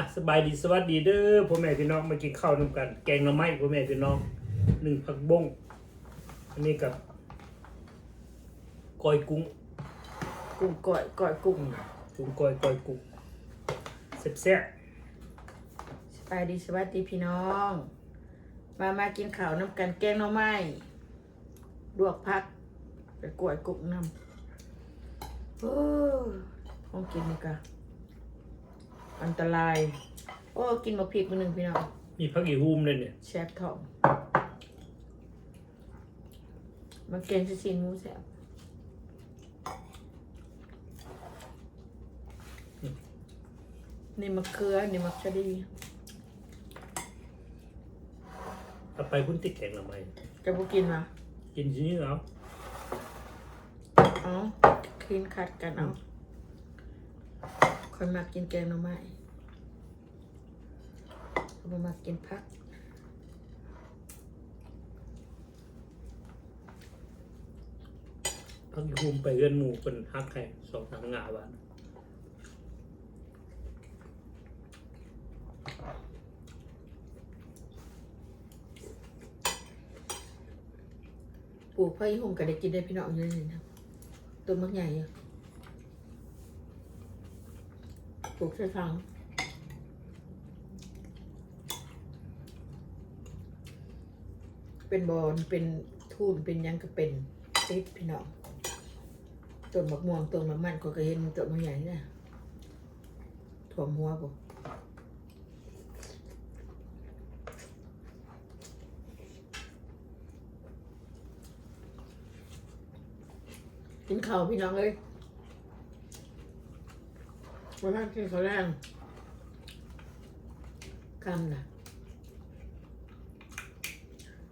อะสบายดีสวัสดีเด้อพ่อแม่พี่น้องมากินข้าวนำกัน แกงหน่อไม้พ่อแม่พี่น้องหนึ่งผักบงอันนี้กับก้อยกุ้งกุ้งก่อยก่อยกุ้งกุ้งก้อยก้อยกุ้งแซ่บสบายดีสวัสดีพี่น้อง มามากินข้าวน้ำกันแกงหน่อไม้ลวกพักไปกล้วยกุ้งน้ำโอ้ห้องกินนี่กะ อันตราย โอ้กินมาพริกมาหนึ่งพี่น้องๆมีผักอีฮูมเลยเนี่ยแซ่บท้องมาเกงซินหมูแซ่บนี่มะเขือนี่มะชะดีเอาไปพุ่นติ๊กแกงหน่อไม้จะบุกินมากินทีนี้เอาเอาคลีนคัดกันเอา คนมากินแกงหน่อไม้คนมากินผักผักอีฮูมไปเอื้อนหมูเป็นฮักแข่สองสามงาบานปลูกพ่อยี่หงก็ได้กินได้พี่น้องเยอะเลยนะต้นมักใหญ่อะ ปลูกใส่ฟังเป็นบอลเป็นทูนเป็นยังก็เป็นติดพี่น้องต้นมะม่วงต้นมะมันก็เคยเห็นต้นมะใหญ่เนี่ยถ่วมหัวบ่กินข้าวพี่น้องเลย วันนั้นกินข้าวแรงคำนะ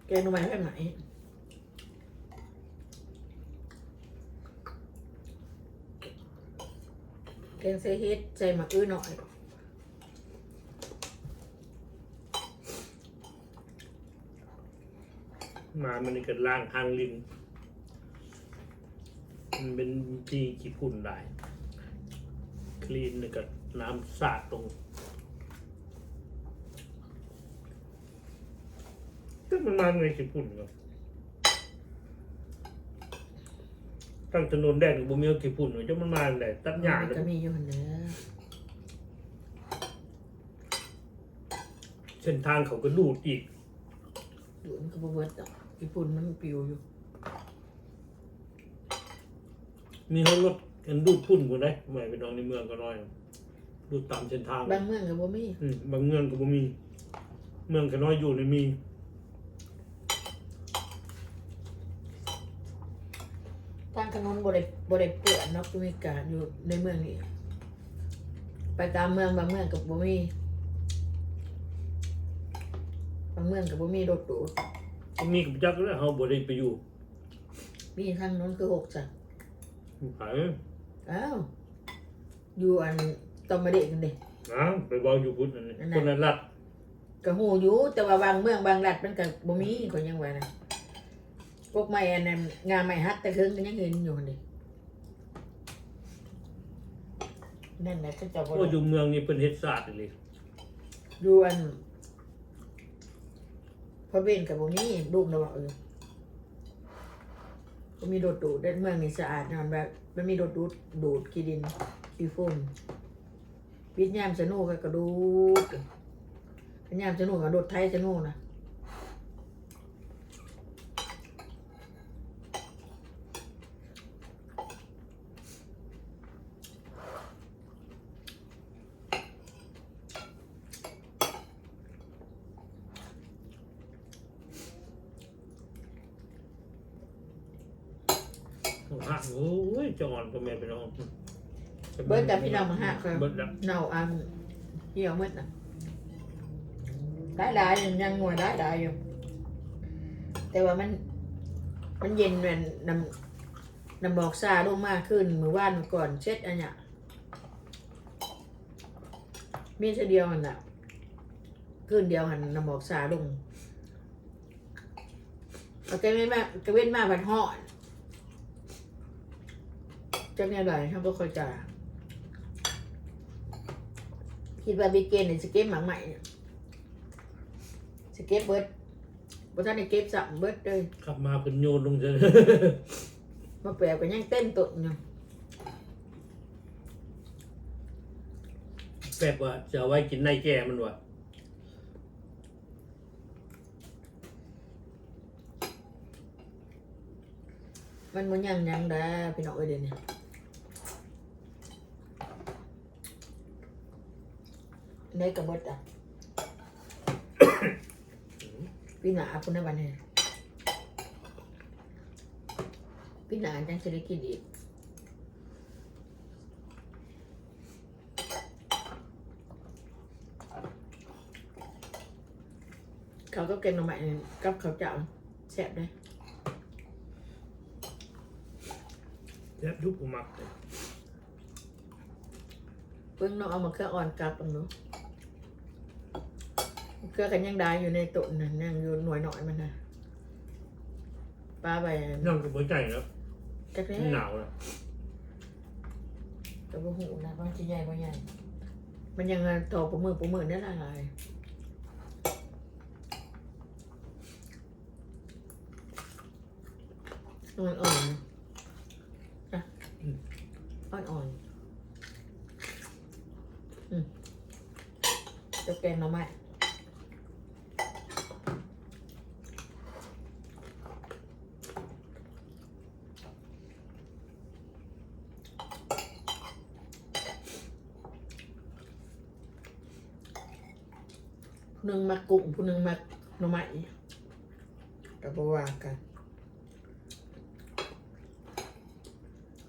แกงหน่อไม้แบบไหนแกงใส่เฮ็ดใส่หมักอื้อหน่อยมามันนี่ก็ล่างหางลิงมันเป็นจีขี้พุ่นได้ค ลีนนี่ก็น้ำสาดตรงก็มันมาในขี้พุ่นก็ตั้งถนนแดงกับบุมีเอาขี้พุ่นไว้จะมันมาไหนตัดหญ้ามันเลยก็มีอยู่หันเด้อเส้นทางเขาก็ดูดอีก ดูมันก็บ่เบิดดอกญี่ปุ่นมันปิวอยู่ มีเขารถ กันดูดพุ่นกูได้ไม่ไปนอนในเมืองก็น้อยดูดตามเส้นทางบางเมืองก็บ่มีอืมบางเมืองก็บ่มี เมืองก็น้อยอยู่ในมีทางถนนบ่ได้บ่ได้เปื้อนเนาะมีการอยู่ในเมืองนี่ไปตามเมืองบางเมืองก็บ่มีบางเมืองก็บ่มีรถดูดมีกับจักแล้วเขาบ่ได้ไปอยู่มีทางนั้นคือหกจ้ะไป อ้าวอยู่อันตอมมาเด็กกันเด้นะไปบอกอยู่พุทธนั่นนี่นั่นน่ะ คนนั้นรัดก็หูอยู่แต่ว่าบางเมืองบางรัฐมันก็บ่มีก็ยังว่านะพวกไม้อันนั้นงาไม้ฮัดแต่เคิงก็ยังเห็นอยู่หั่นเด้นั่นแหละก็จะบ่โอ้ได้อยู่เมืองนี่เป็นเฮ็ดศาสตร์เลยอยู่อันพระเวนกับบ่มีลูกนะว่าเออ ก็มีโดดดูดได้เมืองนี่สะอาดนอนแบบมันมีโดดดูดดูดขี้ดินขี้ฝุ่นวิทยามสนุกก็กระดูดวิทยามสนุกกับโดดไทยสนุกนะ หักโอ้ยจอนก็แม่ไปน้องเบิดแต่พี่น้องมาหาเขาเบิดแล้วเน่าอันเหี่ยวมืดนะได้ได้ยังยังหน่วยได้ได้อยู่ แต่ว่ามัน มันเย็นเหมือนน้ำน้ำบอกซาลงมากขึ้นเมื่อวานก่อนเช็ดอันเนี้ยมีเท่เดียวมันน่ะขึ้นเดียวหันน้ำบอกซาลงเอาแกไม่มากกระเว้นมากผัดห่อ จังไงไรทำก็คอยจ่าคิดว่าบิ๊กเกนเนี่ยสเก็ตหมังใหม่เนี่ยสเก็ตเบิร์ดบ่ท่านได้เก็บสับเบิร์ดเลยขับมาเป็นโยนลงเจอมาแปลก็ยังเต้นตุ่นอยู่แบบว่าจะเอาไว้กินในแก่มันวะมันมันยังยังได้พี่น้องเอ้ยเดี๋ยวนี้ ในกระเบิดอะพี่หนาพุ่นในวันนี้พี่หนาจังจะได้กินอีกเขาก็เก่งหน่อไม้นี่กับเขาวเจ้าแซ่บได้แล้วยุบผมมักเลยเพิ่งน้องเอามาเครื่องอ่อนกลับลงดู เครื่องกันยังได้อยู่ในตุ่นนั่นยังอยู่หน่วยหน่อยมันนะป้าไปน้องกับหัวใจแล้วจักแล้มันหนาวนะกระหูนะบางทีใหญ่บางใหญ่ มันยังโตปูมือปูมือเนี่ยละลายมันอ่อนๆนะอ่อนอ่อนๆอืมจะแกงหน่อไม้ หนึ่งมากุ้งผู้หนึ่งมาหน่อไม้กับบว่ากัน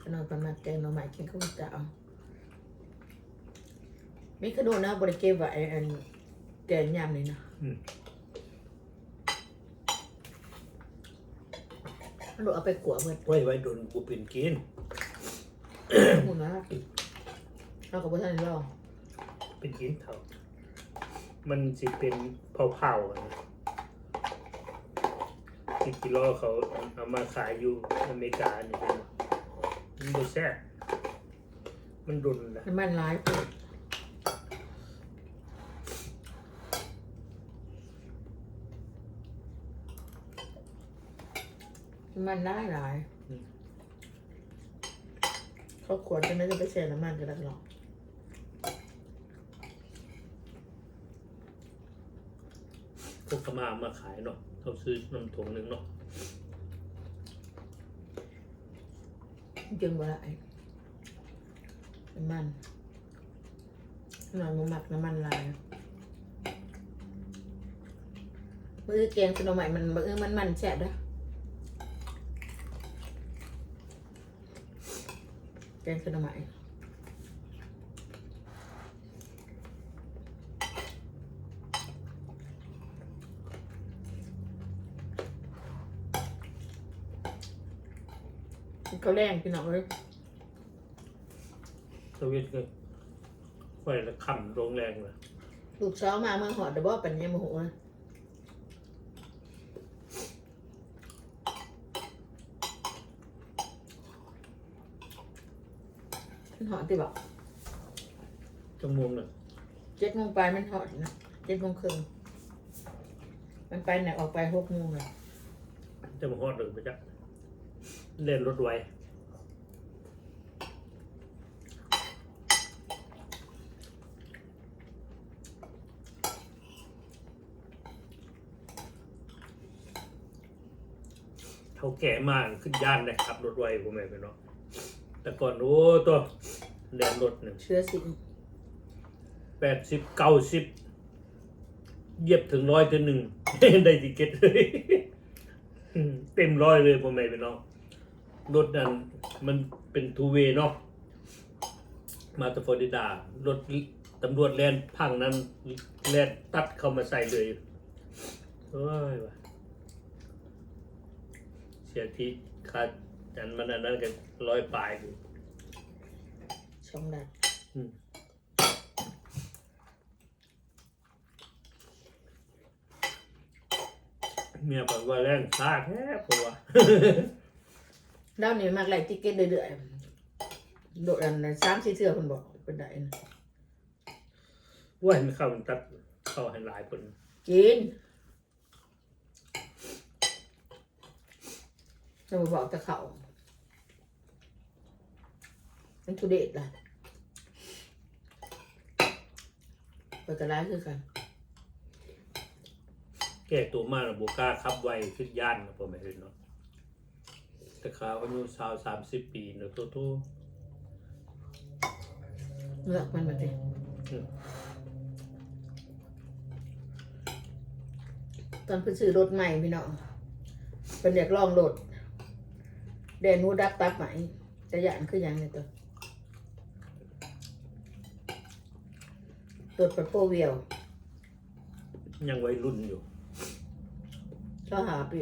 ขนมปันมาแกงหน่อไม้กินข้าวเจ้ามีขนมนะบริเก็บไว้อันแกงยำเลยนะอืมมันเอาไปกัวเมื่อไว้ไว้โดนกูเป็นกินหมดแล้วเรากับพ่ท่านรอเป็นกินเถอะ มันสิเป็นเผาๆอะนะที่กิโลเขาเอามาขายอยู่อเมริกานี่เป็นว่ามันบ่แซ่บมันดุนนะน้ำมันร้ายปุ๊บน้ำมันร้ายหลายเขาขวดจะไม่ได้ไปเสียน้ำมันกันแล้วหรอก พวกเขามาเอามาขายเนาะเขาซื้อน้ำถุงหนึ่งเนาะจึงว่าไอ้น้ำมันหน่อยมันหมักน้ำมันลายมือแกงขนมใหม่มันมือมันมันแฉะด้วยแกงขนมใหม่ เขาแรงพี่น้องเลยสวิตก็ไฟละคำโรงแรงเลยลูกสาวมาเมืองหอดเดบ่ปัญญาโมโหนะมันหอดที่บอกจังมงน่ะเจ็ดโมงไปมันหอดนะเจ็ดโมงครึ่งมันไปไหนออกไปหกโมงเลยจะมาฮอดหรือไปจ้ะ เล่นรถไวเขาแก่มากขึ้นย่านเลยขับรถไวผมไม่เป็นเนาะแต่ก่อนโอ้ตัวแดนรถหนึ่งเชื้อสิงแปดสิบเก้าสิบเหยียบถึงร้อยตัวหนึ่งได้ติเก็ตเลย เต็มร้อยเลยผมไม่เป็นเนาะ รถนั้นมันเป็นทูเวย์เนาะมาตาฟลอริดารถตำรวจแลนพังนั้นแลนตัดเข้ามาใส่เลยโอ้ยว่ะเสียทีคาอันมันอันนั้นกันร้อยปลายอยู่ช่องดัดเมียบอกว่าแรงซาแท้ผมว่า ดาวนี่มากไหลติ๊กเก็ตเดือยๆโดดอันนั้นสามสี่เทื่อคนบอกเป็นไดนะว่าให้มันเข้ามันตัดเข้าให้หลายคนกินจะมาบอกจะเขาเป็นทุเดทล่ะเปิดกระไรคือกัน แก้ตัวมากนะโบกล้าขับไวขึ้นย่านนะพ่อแม่พี่น้อง แต่ขาวอายุสาวสามสิบปีเนอะโตโตเลือกมันมาสิอืมตอนเพิ่นซื้อรถใหม่พี่น้องเป็นอยากลองรถแดนหูดักตับใหม่จะหยานคือหยังเนี่ยตัวรถปัดโปรเวียวยังวัยรุ่นอยู่ ก็หาปี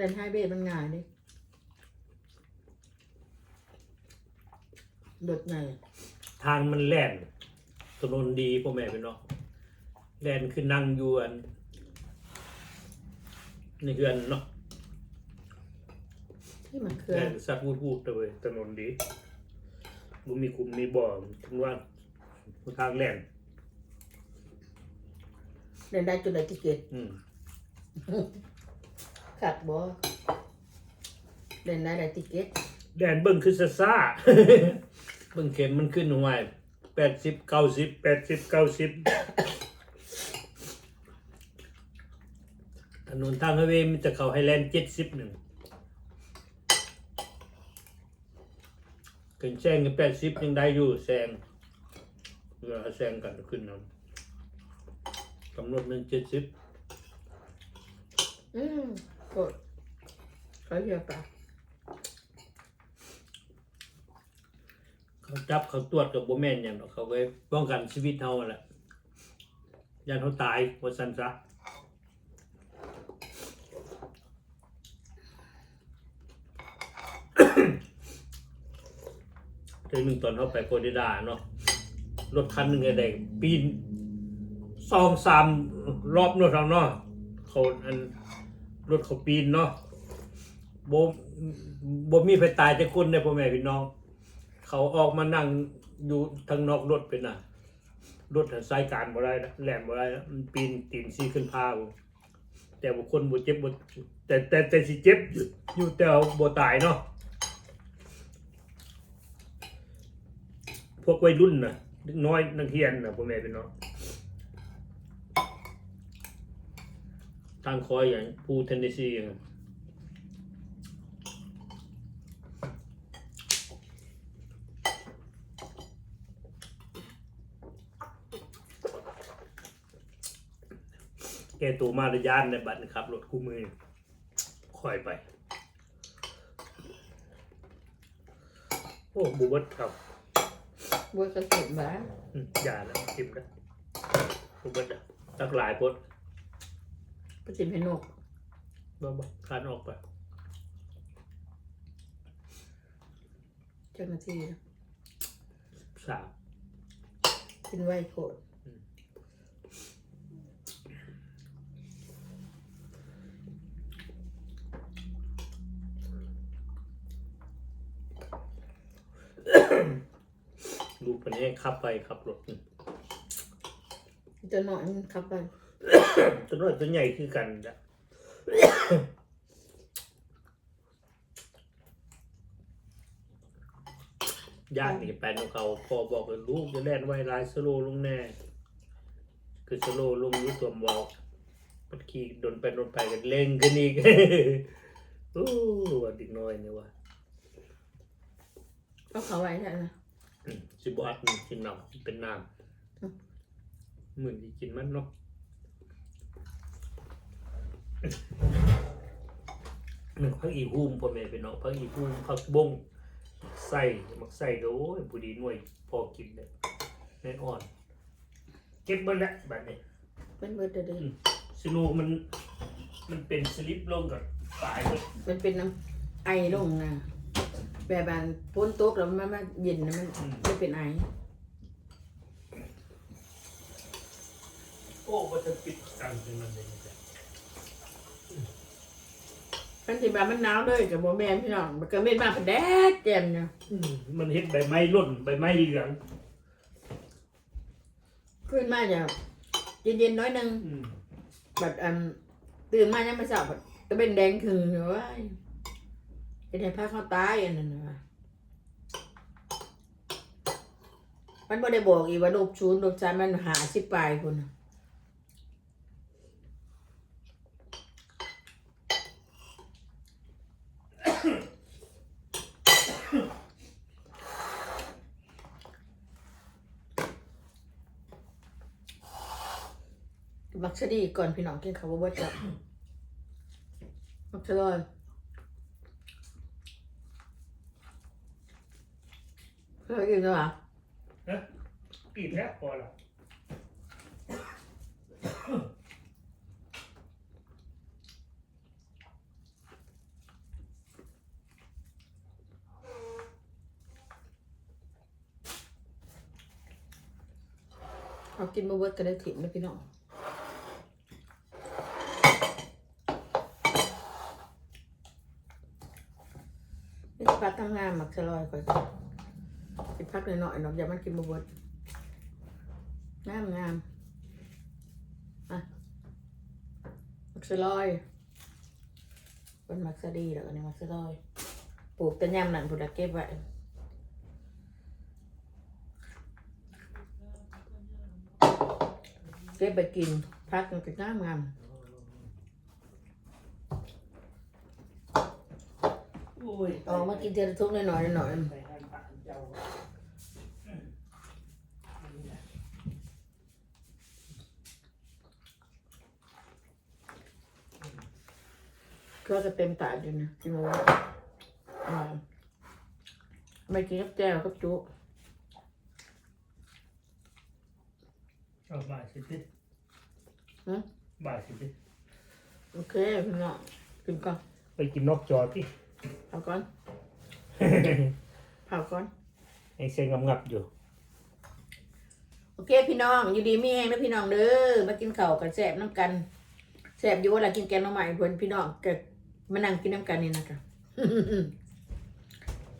เดินไฮเบย์มันง่ายดิรถไหนทางมันแล่นถนนดีพ่อแม่พี่น้องแล่นคือนั่งอยู่อันในเฮือนเนาะที่มันคือแล่นสัตว์วูดๆเลยถนนดีบ่มีคุมมีบ่อถึงว่าทางแล่นเดินได้จุดใดที่เกตอืม ขัดบ่เดินได้หลายติเกตแดนเบิ่งคือซ่าซ่าเบิ่งเข็มมันขึ้นหน่วยแปดสิบเก้าสิบแปดสิบเก้าสิบถนนทางไฮเวย์มันจะเข้าไฮแลนด์เจ็ดสิบหนึ่งเกินแซงกันแปดสิบยังได้อยู่แซงเวลาแซงกันขึ้นนำกำหนดมันเจ็ดสิบอืม กดเขาเยอะปะเขาจับเขาตรวจกับโบแมนอย่างเนาะเขาไว้ป้องกันชีวิตเฮาแหละยันเขาตายว่าสันซะเดือนหนึ่งตอนเขาไปโคดิดาเนาะรถคันหนึ่งไอ้แดงปีนสองสามรอบรถเราเนาะเขาอัน รถเขาปีนเนาะโบโบมีไปตายแต่คนเนี่ยพ่อแม่พี่น้อง เขาออกมานั่งอยู่ทางนอกรถเป็นน่ะ รถสายการบ่ได้นะแหลมบ่ได้นะมันปีนตีนซีขึ้นพาบ่แต่บุคคลบ่เจ็บบ่แต่แต่แต่สิเจ็บอยู่แต่ว่าบ่ตายเนาะพวกวัยรุ่นน่ะน้อยนักเรียนนะพ่อแม่พี่น้องางคอยอย่างผู้เทนเนสซีอย่างแกตัวมาระยานในบัตรนะครับรถคู่มือคอยไป โอ้บูเบิร์ตครับบัวกระสุนบ้าอืมอย่านะจิ้มนะรูเบิดอะตักหลายพด ประสิทธิ์ให้นกบ้าบ้าคานออกไปเจ้าหน้าที่นะสามกินไว้โคตรลูกคนนี้ขับไปขับรถอืมจะหน่อยมันขับไป ตัวน้อยตัวใหญ่คือกันจ้ะญาตินี่แปลนของเขาพอบอกเลยลูกจะแล่นไวไลายสโลว์ลงแน่ คือสโลว์ลงรู้ตัวบอกปัดขี่โดนไปโดนไปกันเล่งกันอีกโอ้ว่าเด็กน้อยเนี่ยว่ะเอาเขาไว้ใช่ไหมอืมสิบอัดมันกินน้ำเป็นน้ำเหมือนที่กินมันเนาะ อืมพักอีหุ่มพ่อแม่เป็นเนาะพักอีหุ่มพักบงใส่มักใส่ก็โอ้ยผู้ดีหน่วยพอกินเลยแน่อ่อน เก็บเบิ้ลละแบบนี้เป็นเบิร์ดเดย์สโนว์มัน มันเป็นสลิปลงกับปลายเลยมันเป็นน้ำไอลงนะแบบอันพ้นตกแล้วมันมาเย็นนะมันไม่เป็นไอโอ้มันจะปิดกันเป็นมันเลยจ้ะ คันที่แบบมันหนาวเลยกับโมแมนพี่น้องมันก็ไม่มาเป็นแดดแจ่มเนี่ยอืมมันเห็ดใบไม้ร่นใบไม้เหลืองขึ้นมาจะเย็นๆน้อยหนึงอืมแบบอันตื่นมายังไม่ทราบแบบก็เป็นแดงถึงอยู่ว่าเป็นให้ผ้าเข้าตายอันนั้นนะมันบ่ได้บอกอีกว่าโรคชูนโรคจานมันหาสิบปลายคนน่ะ มักชะดีก่อนพี่น้องกินข้าวบ่เบิดจ้ะมักชะลอยเคยกินแล้วเหรอฮะกี่แท้พอละเอากินบ่เบิดก็ได้ถิ่มนะพี่น้อง นี่สิพักทำงานมักชะลอยก่อนสิพักหน่อยๆเนาะอย่ามันกินบ่เบิดงามงามอะมักชะลอยเป็นมักสะดีแล้วก็นี่มักชะลอย ปลูกแต่ยามนั่นพุ่นละเก็บไว้เก็บไปกินพักมันก็งามงาม โอ้ยออกมากินเทละทุกหน่อยหน่อยหน่อยไปหันปากเจ้าก็จะเต็มตาอยู่นะกินมาว่าอ่าไม่กินกับแจ่วกับจุเอาบ่ายสิบดิฮะบ่ายสิบดิโอเคพี่น้องกินก่อนไปกินนอกจอที่ เผาก่อนเผาก่อนไอ้เซ็งงับๆอยู่โอเคพี่น้องอยู่ดีมีแห้งนะพี่น้องเด้อมากินข้าวกันแซ่บน้ำกันแซ่บอยู่เวลากินแกงหน้ำใหม่เพื่อนพี่น้องก็มานั่งกินน้ำกันนี่นะคะ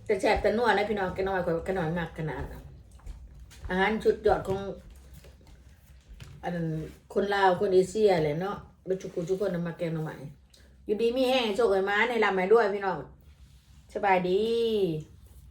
แต่แซ่บแต่นัวนะพี่น้องแกงหน้ำใหม่ก็น้อยมากขนาดนั้นอาหารชุดยอดของอันนั้นคนลาวคนเอเชียแหละเนาะเป็นชุกุชุกคนนำมาแกงหน้ำใหม่อยู่ดีมีแห้งโชคเอ้ยมาในลำใหม่ด้วยพี่น้อง สบายดี